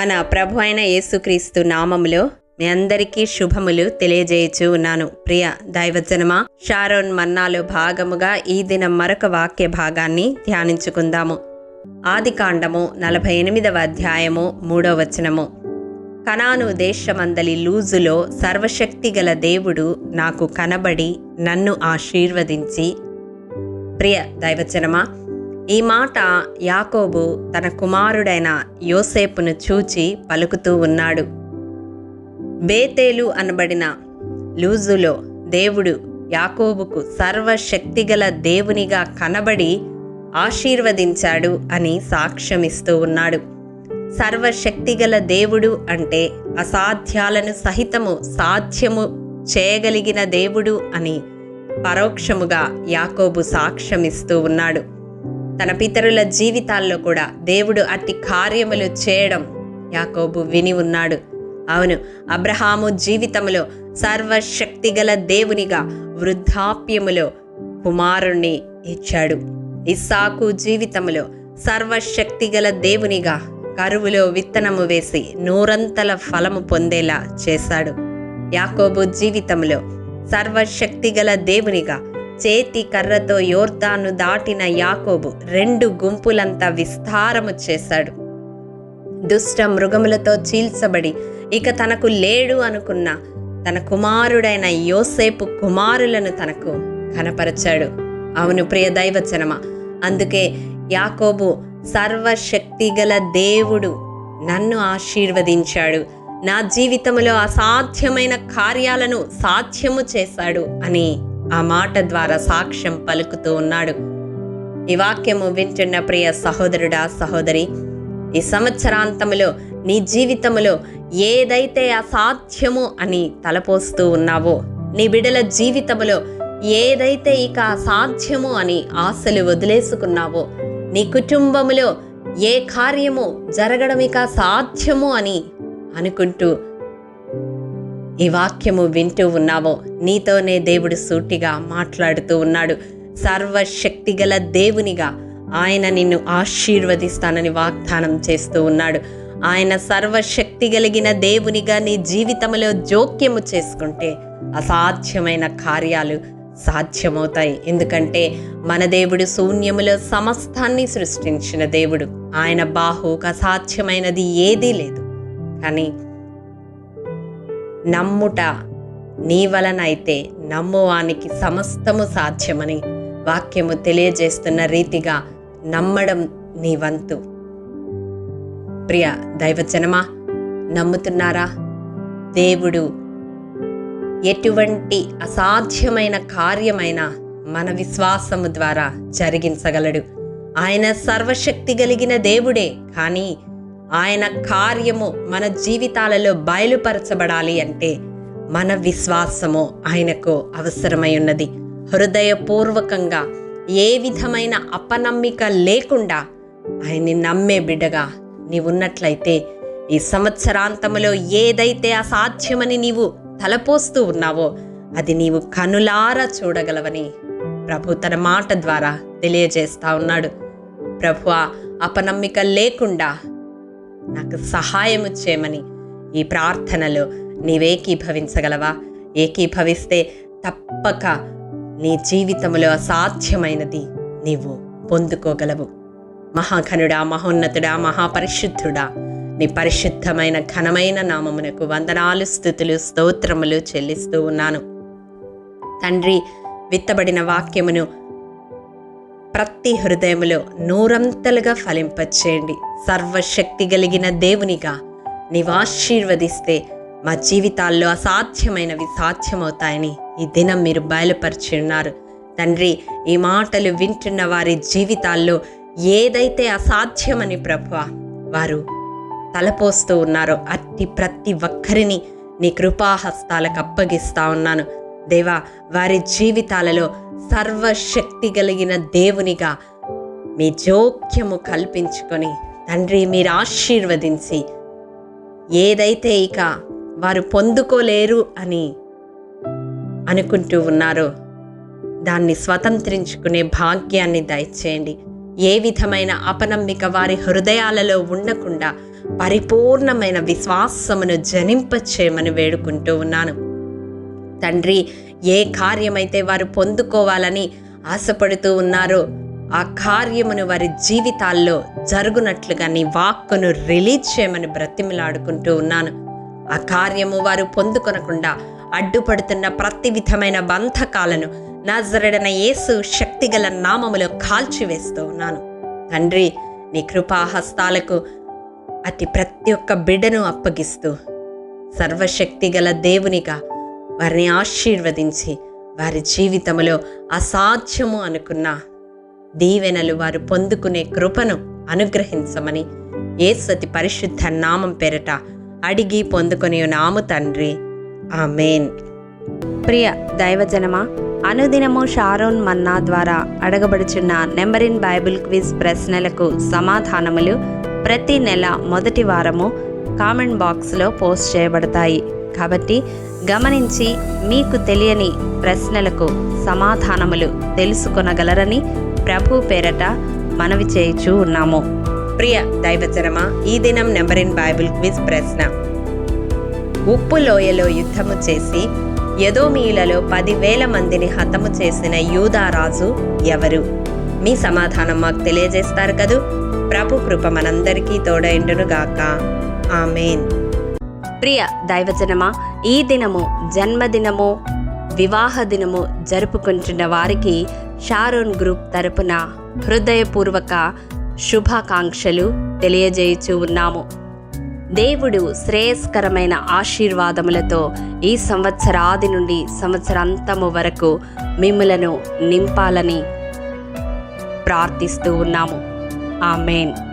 మన ప్రభు అయిన యేసుక్రీస్తు నామములో మీ అందరికీ శుభములు తెలియజేయచూ ఉన్నాను. ప్రియ దైవజనమా షారోన్ మన్నాలో భాగముగా ఈ దినం మరొక వాక్య భాగాన్ని ధ్యానించుకుందాము. ఆది కాండము నలభై ఎనిమిదవ అధ్యాయము మూడవ వచనము. కనాను దేశమందలి లూజులో సర్వశక్తిగల దేవుడు నాకు కనబడి నన్ను ఆశీర్వదించి. ప్రియ దైవచనమా ఈ మాట యాకోబు తన కుమారుడైన యోసేపును చూచి పలుకుతూ ఉన్నాడు. బేతేలు అనబడిన లూజులో దేవుడు యాకోబుకు సర్వశక్తిగల దేవునిగా కనబడి ఆశీర్వదించాడు అని సాక్ష్యమిస్తూ ఉన్నాడు. సర్వశక్తిగల దేవుడు అంటే అసాధ్యాలను సహితము సాధ్యము చేయగలిగిన దేవుడు అని పరోక్షముగా యాకోబు సాక్ష్యమిస్తూ ఉన్నాడు. తన పితరుల జీవితాల్లో కూడా దేవుడు అట్టి కార్యములు చేయడం యాకోబు విని ఉన్నాడు. అవును అబ్రహాము జీవితములో సర్వశక్తిగల దేవునిగా వృద్ధాప్యములో కుమారుణ్ణి ఇచ్చాడు. ఇస్సాకు జీవితములో సర్వశక్తిగల దేవునిగా కరువులో విత్తనము వేసి నూరంతల ఫలము పొందేలా చేశాడు. యాకోబు జీవితంలో సర్వశక్తిగల దేవునిగా చేతి కర్రతో యోర్దాను దాటిన యాకోబు రెండు గుంపులంతా విస్తారము చేశాడు. దుష్ట మృగములతో చీల్చబడి ఇక తనకు లేడు అనుకున్న తన కుమారుడైన యోసేపు కుమారులను తనకు కనపరచాడు. అవును ప్రియ దైవచనమ అందుకే యాకోబు సర్వశక్తిగల దేవుడు నన్ను ఆశీర్వదించాడు. నా జీవితంలో అసాధ్యమైన కార్యాలను సాధ్యము చేశాడు అని ఆ మాట ద్వారా సాక్ష్యం పలుకుతూ ఉన్నాడు. ఈ వాక్యము వింటున్న ప్రియ సహోదరుడా సహోదరి ఈ సంవత్సరాంతములో నీ జీవితములో ఏదైతే అసాధ్యము అని తలపోస్తూ ఉన్నావో నీ బిడల జీవితములో ఏదైతే ఇక అసాధ్యము అని ఆశలు వదిలేసుకున్నావో నీ కుటుంబములో ఏ కార్యము జరగడం ఇక సాధ్యము అని అనుకుంటూ ఈ వాక్యము వింటూ ఉన్నావో. నీతోనే దేవుడు సూటిగా మాట్లాడుతూ ఉన్నాడు. సర్వశక్తిగల దేవునిగా ఆయన నిన్ను ఆశీర్వదిస్తానని వాగ్దానం చేస్తూ ఉన్నాడు. ఆయన సర్వశక్తి కలిగిన దేవునిగా నీ జీవితంలో జోక్యము చేసుకుంటే అసాధ్యమైన కార్యాలు సాధ్యమవుతాయి. ఎందుకంటే మన దేవుడు శూన్యములో సమస్తాన్ని సృష్టించిన దేవుడు. ఆయన బాహుకు అసాధ్యమైనది ఏదీ లేదు. కానీ నమ్ముట. నీ వలన అయితే నమ్మువానికి సమస్తము సాధ్యమని వాక్యము తెలియజేస్తున్న రీతిగా నమ్మడం నీ వంతు. ప్రియ దైవజనమా నమ్ముతున్నారా? దేవుడు ఎటువంటి అసాధ్యమైన కార్యమైన మన విశ్వాసము ద్వారా జరిగించగలడు. ఆయన సర్వశక్తి కలిగిన దేవుడే కానీ ఆయన కార్యము మన జీవితాలలో బయలుపరచబడాలి అంటే మన విశ్వాసము ఆయనకు అవసరమై ఉన్నది. హృదయపూర్వకంగా ఏ విధమైన అపనమ్మిక లేకుండా ఆయన్ని నమ్మే బిడ్డగా నీవున్నట్లయితే ఈ సంవత్సరాంతములో ఏదైతే అసాధ్యమని నీవు తలపోస్తూ ఉన్నావో అది నీవు కనులారా చూడగలవని ప్రభు తన మాట ద్వారా తెలియజేస్తా ఉన్నాడు. ప్రభు అపనమ్మిక లేకుండా నాకు సహాయము చేయమని ఈ ప్రార్థనలో నీవేకీభవించగలవా? ఏకీభవిస్తే తప్పక నీ జీవితంలో అసాధ్యమైనది నీవు పొందుకోగలవు. మహాఘనుడా మహోన్నతుడా మహాపరిశుద్ధుడా నీ పరిశుద్ధమైన ఘనమైన నామమునకు వందనాలు స్థుతులు స్తోత్రములు చెల్లిస్తూ ఉన్నాను. తండ్రి విత్తబడిన వాక్యమును ప్రతి హృదయములో నూరంతలుగా ఫలింపచేయండి. సర్వశక్తి కలిగిన దేవునిగా నీవు ఆశీర్వదిస్తే మా జీవితాల్లో అసాధ్యమైనవి సాధ్యమవుతాయని ఈ దినం మీరు బయలుపరిచి ఉన్నారు తండ్రి ఈ మాటలు వింటున్న వారి జీవితాల్లో ఏదైతే అసాధ్యమని ప్రభు వారు తలపోస్తూ ఉన్నారో అట్టి ప్రతి ఒక్కరిని నీ కృపాహస్తాలకు అప్పగిస్తా ఉన్నాను. దేవా వారి జీవితాలలో సర్వశక్తి కలిగిన దేవునిగా మీ జోక్యము కల్పించుకొని తండ్రి మీరు ఆశీర్వదించి. ఏదైతే ఇక వారు పొందుకోలేరు అని అనుకుంటూ ఉన్నారో దాన్ని స్వతంత్రించుకునే భాగ్యాన్ని దయచేయండి. ఏ విధమైన అపనమ్మిక వారి హృదయాలలో ఉండకుండా పరిపూర్ణమైన విశ్వాసమును జనింపచేయమని వేడుకుంటూ ఉన్నాను. తండ్రి ఏ కార్యమైతే వారు పొందుకోవాలని ఆశపడుతూ ఉన్నారో ఆ కార్యమును వారి జీవితాల్లో జరుగునట్లుగా నీ వాక్కును రిలీజ్ చేయమని బ్రతిమిలాడుకుంటూ ఉన్నాను. ఆ కార్యము వారు పొందుకొనకుండా అడ్డుపడుతున్న ప్రతి విధమైన బంధకాలను నజరడన యేసు శక్తిగల నామములో కాల్చివేస్తూ ఉన్నాను. తండ్రి నీ కృపాహస్తాలకు అతి ప్రతి ఒక్క బిడ్డను అప్పగిస్తూ సర్వశక్తి గల దేవునిగా వారిని ఆశీర్వదించి వారి జీవితంలో అసాధ్యము అనుకున్న దీవెనలు వారు పొందుకునే కృపను అనుగ్రహించమని ఏసతి పరిశుద్ధ నామం పేరట అడిగి పొందుకొని నాము తండ్రి. ఆమెన్. ప్రియ దైవజనమా అనుదినము షారోన్ మన్నా ద్వారా అడగబడుచున్న నెంబరిన్ బైబిల్ క్విజ్ ప్రశ్నలకు సమాధానములు ప్రతి నెల మొదటి వారము కామెంట్ బాక్స్లో పోస్ట్ చేయబడతాయి. కాబట్టి గమనించి మీకు తెలియని ప్రశ్నలకు సమాధానములు తెలుసుకొనగలరని ప్రభు పేరట మనవి చేయుచూ ఉన్నాము. ప్రియ దైవజనమా ఈ దినం నెంబర్ ఇన్ బైబిల్ క్విజ్ ప్రశ్న. ఉప్పు లోయలో యుద్ధము చేసి యదోమీయులలో పదివేల మందిని హతము చేసిన యూదారాజు ఎవరు? మీ సమాధానం మాకు తెలియజేస్తారు కదూ. ప్రభు కృప మనందరికీ తోడైండునుగాక ఆమెన్. ప్రియ దైవజనమా ఈ దినము జన్మదినము వివాహ దినము జరుపుకుంటున్న వారికి షారోన్ గ్రూప్ తరపున హృదయపూర్వక శుభాకాంక్షలు తెలియజేయచూ ఉన్నాము. దేవుడు శ్రేయస్కరమైన ఆశీర్వాదములతో ఈ సంవత్సరాది నుండి సంవత్సరాంతము వరకు మిమ్మలను నింపాలని ప్రార్థిస్తూ ఉన్నాము. ఆమెన్.